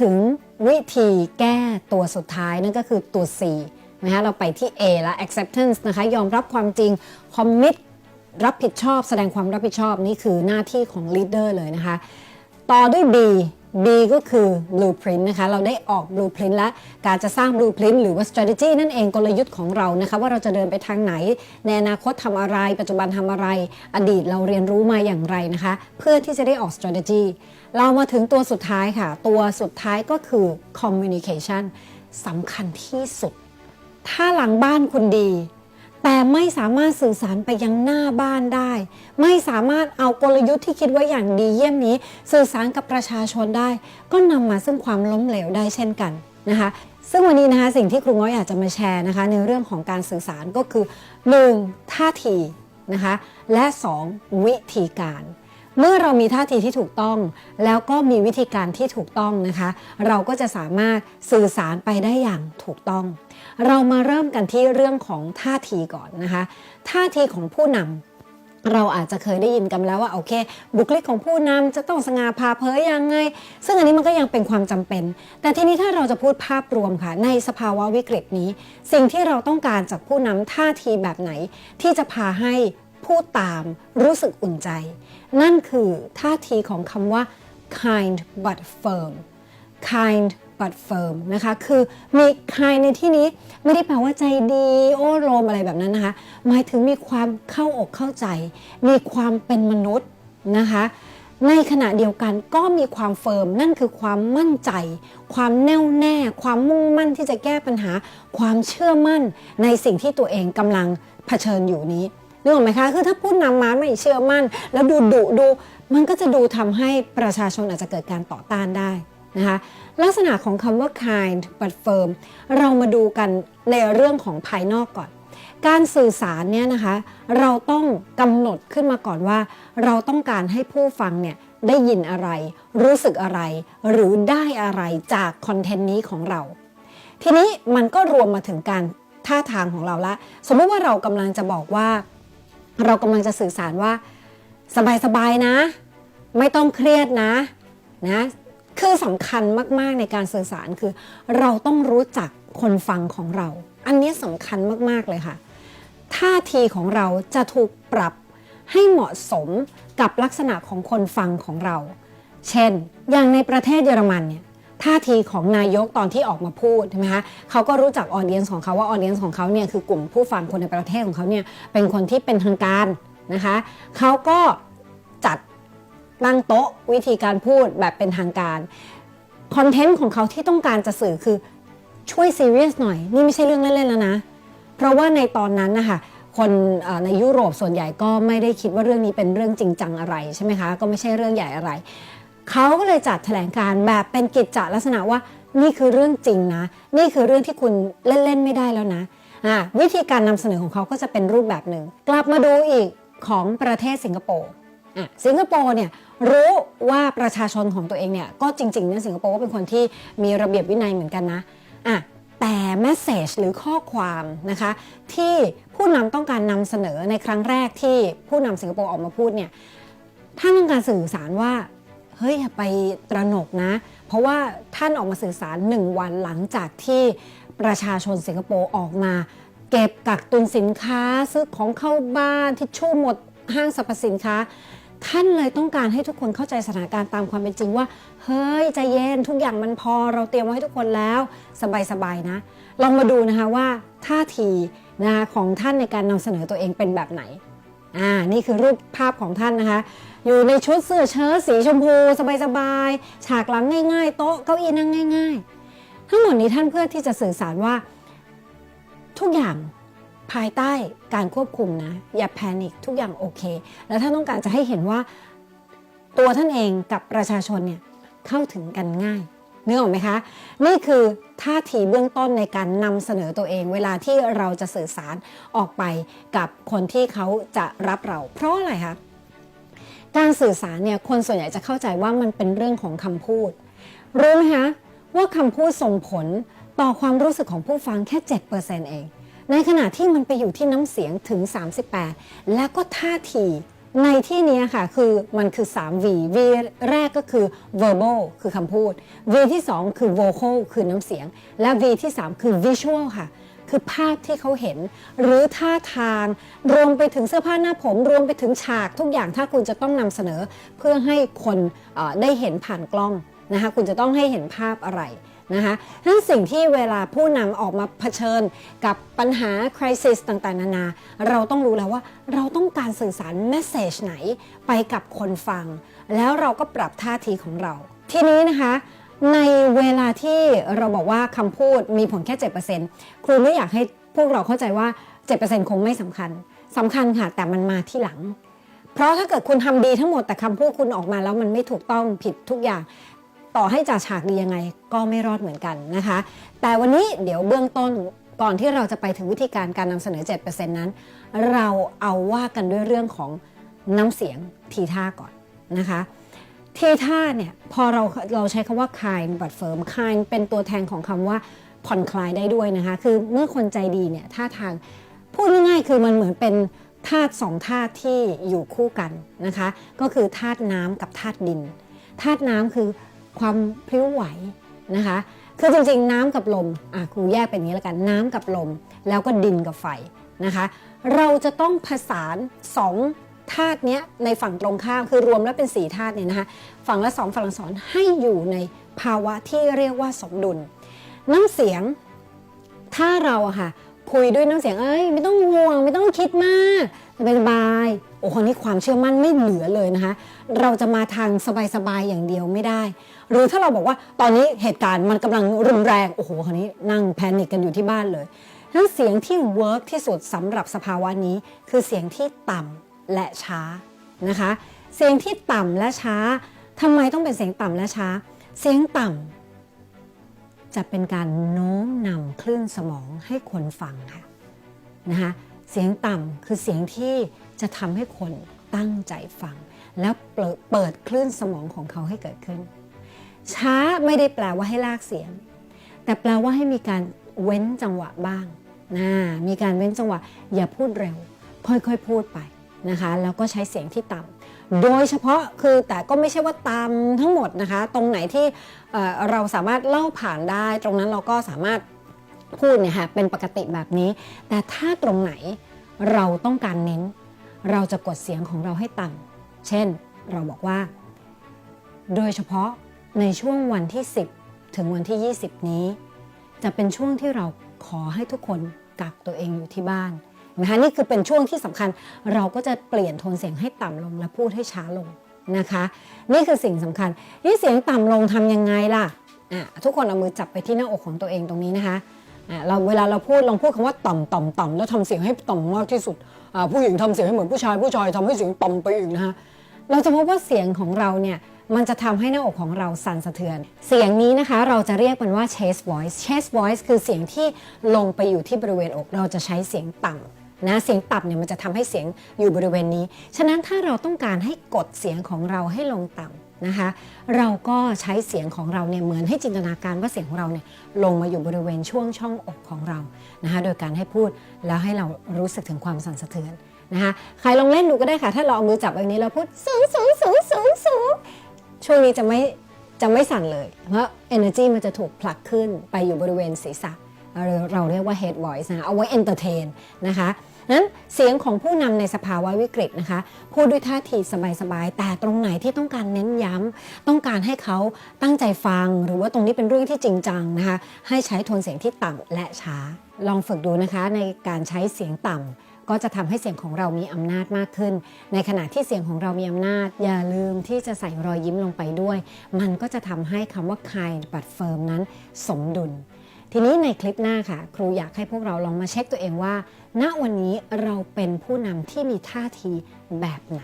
ถึงวิธีแก้ตัวสุดท้ายนั่นก็คือตัว C นะคะเราไปที่ A และ acceptance นะคะยอมรับความจริง commit รับผิดชอบ แสดงความรับผิดชอบนี่คือหน้าที่ของ leader เลยนะคะ ต่อด้วย B B ก็คือ blueprint นะคะ เราได้ออก blueprint และการจะสร้าง blueprint หรือว่า strategy นั่นเองกลยุทธ์ของเรานะคะ ว่าเราจะเดินไปทางไหน ในอนาคตทำอะไร ปัจจุบันทำอะไร อดีตเราเรียนรู้มาอย่างไรนะคะ เพื่อที่จะได้ออก strategy เรามาถึงตัวสุดท้ายค่ะ ตัวสุดท้ายก็คือ communication สำคัญที่สุด ถ้าหลังบ้านคุณดี แต่ไม่สามารถสื่อสารไปยังหน้าบ้านได้ ไม่สามารถเอากลยุทธ์ที่คิดไว้อย่างดีเยี่ยมนี้ สื่อสารกับประชาชนได้ ก็นำมาซึ่งความล้มเหลวได้เช่นกันนะคะซึ่งวันนี้นะคะสิ่งที่ครูง้อยอยากจะมาแชร์นะคะในเรื่องของการสื่อสารก็คือ 1. ท่าทีนะคะและ 2. วิธีการ เมื่อเรามีท่าทีที่ถูกต้อง แล้วก็มีวิธีการที่ถูกต้องนะคะ เราก็จะสามารถสื่อสารไปได้อย่างถูกต้อง เรามาเริ่มกันที่เรื่องของท่าทีก่อนนะคะ ท่าทีของผู้นำเราอาจจะเคยได้ยินกันแล้วว่าโอเค บุคลิกของผู้นำจะต้องสง่าผ่าเผยยังไง ซึ่งอันนี้มันก็ยังเป็นความจำเป็น แต่ทีนี้ถ้าเราจะพูดภาพรวมค่ะ ในสภาวะวิกฤตนี้ สิ่งที่เราต้องการจากผู้นำท่าทีแบบไหน ที่จะพาให้ ผู้ตามรู้สึกอุ่นใจ นั่นคือท่าทีของคำว่า kind but firm kind but firm นะคะ คือมี kind ในที่นี้ไม่ได้แปลว่าใจดีโอ้โรมอะไรแบบนั้นนะคะ หมายถึงมีความเข้าอกเข้าใจ มีความเป็นมนุษย์นะคะ ในขณะเดียวกันก็มีความเฟิร์ม นั่นคือความมั่นใจ ความแน่วแน่ ความมุ่งมั่นที่จะแก้ปัญหา ความเชื่อมั่นในสิ่งที่ตัวเองกำลังเผชิญอยู่นี้ นึกออกไหมคะคือถ้าพูดนำมาไม่เชื่อมั่น แล้วดูดุดูมันก็จะดูทำให้ประชาชนอาจจะเกิดการต่อต้านได้นะคะลักษณะของคำว่า kind but firm เรามาดูกันในเรื่องของภายนอกก่อน การสื่อสารเนี่ยนะคะ เราต้องกำหนดขึ้นมาก่อนว่า เราต้องการให้ผู้ฟังเนี่ยได้ยินอะไร รู้สึกอะไร หรือได้อะไรจากคอนเทนต์นี้ของเรา ทีนี้มันก็รวมมาถึงการท่าทางของเราละ สมมติว่าเรากำลังจะบอกว่า เรากำลังจะสื่อสารว่า สบายๆนะ ไม่ต้องเครียดนะนะคือสำคัญมากๆในการสื่อสารคือ เราต้องรู้จักคนฟังของเรา อันนี้สำคัญมากๆเลยค่ะท่าทีของเราจะถูกปรับให้เหมาะสมกับลักษณะของคนฟังของเรา เช่น อย่างในประเทศเยอรมันเนี่ย ท่าทีของนายกตอนที่ออกมาพูดใช่ไหมคะเขาก็รู้จักออเดียนของเขาว่าออเดียนของเขาเนี่ยคือกลุ่มผู้ฟังคนในประเทศของเขาเนี่ยเป็นคนที่เป็นทางการนะคะเขาก็จัดตั้งโต๊ะวิธีการพูดแบบเป็นทางการคอนเทนต์ของเขาที่ต้องการจะสื่อคือช่วยซีเรียสหน่อย นี่ไม่ใช่เรื่องเล่นๆแล้วนะ เพราะว่าในตอนนั้นนะคะคนในยุโรปส่วนใหญ่ก็ไม่ได้คิดว่าเรื่องนี้เป็นเรื่องจริงจังอะไรใช่ไหมคะ ก็ไม่ใช่เรื่องใหญ่อะไร เขาก็เลยจัดแถลงการ์แบบเป็นกิจจลักษณะว่านี่คือเรื่องจริงนะ นี่คือเรื่องที่คุณเล่นๆไม่ได้แล้วนะวิธีการนำเสนอของเขาก็จะเป็นรูปแบบหนึ่ง กลับมาดูอีกของประเทศสิงคโปร์สิงคโปร์เนี่ยรู้ว่าประชาชนของตัวเองเนี่ยก็จริงๆเนี่ยสิงคโปร์ก็เป็นคนที่มีระเบียบวินัยเหมือนกันนะอะแต่แมสเซจหรือข้อความนะคะที่ผู้นำต้องการนำเสนอในครั้งแรกที่ผู้นำสิงคโปร์ออกมาพูดเนี่ยท่านต้องการสื่อสารว่า เฮ้ยอย่าไปตระหนกนะ เพราะว่าท่านออกมาสื่อสารหนึ่งวันหลังจากที่ประชาชนสิงคโปร์ออกมา เก็บกักตุนสินค้าซื้อของเข้าบ้านทิชชู่หมดห้างสรรพสินค้า ท่านเลยต้องการให้ทุกคนเข้าใจสถานการณ์ตามความเป็นจริงว่า เฮ้ยใจเย็นทุกอย่างมันพอเราเตรียมไว้ให้ทุกคนแล้วสบายๆนะลองมาดูนะคะว่าท่าทีนะคะของท่านในการนำเสนอตัวเองเป็นแบบไหน อ่านี่คือรูปภาพของท่านนะคะ อยู่ในชุดเสื้อเชิ้ตสีชมพูสบายๆ ฉากหลังง่ายๆ โต๊ะเก้าอี้นั่งง่าย ๆ ทั้งหมดนี้ท่านเพื่อที่จะสื่อสารว่า ทุกอย่างภายใต้การควบคุมนะ อย่าแพนิคทุกอย่างโอเค แล้วท่านต้องการจะให้เห็นว่า ตัวท่านเองกับประชาชนเนี่ยเข้าถึงกันง่าย นึกออกไหมคะ นี่คือท่าทีเบื้องต้นในการนำเสนอตัวเอง เวลาที่เราจะสื่อสารออกไปกับคนที่เขาจะรับเรา เพราะอะไรคะการสื่อสารเนี่ยคนส่วนใหญ่จะเข้าใจว่ามันเป็นเรื่องของคำพูด รู้ไหมคะว่าคำพูดส่งผลต่อความรู้สึกของผู้ฟังแค่ 7%เอง ในขณะที่มันไปอยู่ที่น้ำเสียงถึง 38 และก็ท่าที ในที่นี้ค่ะคือมันคือ 3 V V แรกก็คือ verbal คือคำพูด V ที่ 2 คือ vocal คือน้ำเสียง และ V ที่ 3 คือ visual ค่ะ คือภาพที่เขาเห็น หรือท่าทาง รวมไปถึงเสื้อผ้าหน้าผม รวมไปถึงฉากทุกอย่างถ้าคุณจะต้องนำเสนอ เพื่อให้คนได้เห็นผ่านกล้องนะคะคุณจะต้องให้เห็นภาพอะไร นะคะนั่นสิ่งที่เวลาผู้นำออกมาเผชิญกับปัญหาคริสิสต่างๆ นานา เราต้องรู้แล้วว่าเราต้องการสื่อสารเมสเซจไหนไปกับคนฟัง แล้วเราก็ปรับท่าทีของเรา ทีนี้นะคะในเวลาที่เราบอกว่าคำพูดมีผลแค่ 7%ครูไม่อยากให้พวกเราเข้าใจว่า 7%คงไม่สำคัญสำคัญค่ะ แต่มันมาที่หลัง เพราะถ้าเกิดคุณทำดีทั้งหมดแต่คำพูดคุณออกมาแล้วมันไม่ถูกต้องผิดทุกอย่าง ต่อให้จ่าฉากดียังไงก็ไม่รอดเหมือนกันนะคะ แต่วันนี้เดี๋ยวเบื้องต้นก่อนที่เราจะไปถึงวิธีการการนำเสนอ 7%นั้น เราเอาว่ากันด้วยเรื่องของน้ำเสียงทีท่าก่อนนะคะ ทีท่าเนี่ยพอเราเราใช้คำว่า kind but firm kind เป็นตัวแทนของคำว่าผ่อนคลายได้ด้วยนะคะ คือเมื่อคนใจดีเนี่ยท่าทางพูดง่ายๆคือมันเหมือนเป็นธาตุสองธาตุที่อยู่คู่กันนะคะ ก็คือธาตุน้ำกับธาตุดินธาตุน้ำคือ ความพลิ้วไหวนะคะ คือจริงๆ น้ำกับลมอะครูแยกเป็นอย่างนี้แล้วกันน้ำกับลม แล้วก็ดินกับไฟนะคะ เราจะต้องผสานสองธาตุเนี้ยในฝั่งตรงข้ามคือรวมแล้วเป็นสีธาตุเนี่ยนะคะฝั่งละสองฝั่งละสองให้อยู่ในภาวะที่เรียกว่าสมดุล น้ำเสียงถ้าเราอะค่ะคุยด้วยน้ำเสียงเอ้ยไม่ต้องห่วงไม่ต้องคิดมาก สบายสบายโอ้คนนี้ความเชื่อมั่นไม่เหลือเลยนะคะ เราจะมาทางสบายๆอย่างเดียวไม่ได้ หรือถ้าเราบอกว่าตอนนี้เหตุการณ์มันกำลังรุนแรงโอ้โหคนนี้นั่งแพนิคกันอยู่ที่บ้านเลยทั้นเสียงที่เวิร์กที่สุดสำหรับสภาวะนี้ คือเสียงที่ต่ำและช้านะคะ เสียงที่ต่ำและช้าทำไมต้องเป็นเสียงต่ำและช้า เสียงต่ำจะเป็นการโน้มนำคลื่นสมองให้คนฟังค่ะนะคะ เสียงต่ำคือเสียงที่จะทำให้คนตั้งใจฟัง แล้วเปิดคลื่นสมองของเขาให้เกิดขึ้น ช้าไม่ได้แปลว่าให้ลากเสียง แต่แปลว่าให้มีการเว้นจังหวะบ้างนะมีการเว้นจังหวะ อย่าพูดเร็ว ค่อยๆพูดไปนะคะแล้วก็ใช้เสียงที่ต่ำโดยเฉพาะคือแต่ก็ไม่ใช่ว่าตามทั้งหมดนะคะ ตรงไหนที่เเราสามารถเล่าผ่านได้ ตรงนั้นเราก็สามารถ พูดเนี่ยค่ะเป็นปกติแบบนี้ แต่ถ้าตรงไหนเราต้องการเน้น เราจะกดเสียงของเราให้ต่ำเช่นเราบอกว่า โดยเฉพาะในช่วงวันที่ 10 ถึงวันที่ 20 นี้ จะเป็นช่วงที่เราขอให้ทุกคนกักตัวเองอยู่ที่บ้านนะคะนี่คือเป็นช่วงที่สำคัญเราก็จะเปลี่ยนโทนเสียงให้ต่ำลงและพูดให้ช้าลงนะคะ นี่คือสิ่งสำคัญนี่เสียงต่ำลงทำยังไงล่ะอะทุกคนเอามือจับไปที่หน้าอกของตัวเองตรงนี้นะคะอะ เราเวลาเราพูดลองพูดคำว่าต่ำต่ำต่ำแล้วทำเสียงให้ต่ำมากที่สุดผู้หญิงทำเสียงให้เหมือนผู้ชายผู้ชายทำให้เสียงต่ำไปอีกนะคะเราจะพบว่าเสียงของเราเนี่ยมันจะทำให้หน้าอกของเราสั่นสะเทือน เสียงนี้นะคะเราจะเรียกมันว่า chest voice chest voice คือเสียงที่ลงไปอยู่ที่บริเวณอกเราจะใช้เสียงต่ำนะเสียงต่ำเนี่ยมันจะทำให้เสียงอยู่บริเวณนี้ ฉะนั้นถ้าเราต้องการให้กดเสียงของเราให้ลงต่ำ นะคะเราก็ใช้เสียงของเราเนี่ยเหมือนให้จินตนาการว่าเสียงของเราเนี่ยลงมาอยู่บริเวณช่วงช่องอกของเรานะคะโดยการให้พูดแล้วให้เรารู้สึกถึงความสั่นสะเทือนนะคะใครลองเล่นดูก็ได้ค่ะ ถ้าเราเอามือจับแบบนี้เราพูดสูงสูงสูงสูงสูงช่วงนี้จะไม่จะไม่สั่นเลย เพราะ energy มันจะถูกผลักขึ้นไปอยู่บริเวณศีรษะเราเรียกว่า head voice นะเอาไว้ entertain นะคะ นั้นเสียงของผู้นำในสภาวะวิกฤตนะคะพูดด้วยท่าทีสบายๆ แต่ตรงไหนที่ต้องการเน้นย้ำต้องการให้เขาตั้งใจฟัง หรือว่าตรงนี้เป็นเรื่องที่จริงจังนะคะให้ใช้โทนเสียงที่ต่ำและช้า ลองฝึกดูนะคะในการใช้เสียงต่ำก็จะทำให้เสียงของเรามีอำนาจมากขึ้น ในขณะที่เสียงของเรามีอำนาจ อย่าลืมที่จะใส่รอยยิ้มลงไปด้วย มันก็จะทำให้คำว่า kind but firm นั้นสมดุล ทีนี้ในคลิปหน้าค่ะ ครูอยากให้พวกเราลองมาเช็คตัวเองว่า ณวันนี้เราเป็นผู้นำที่มีท่าทีแบบไหน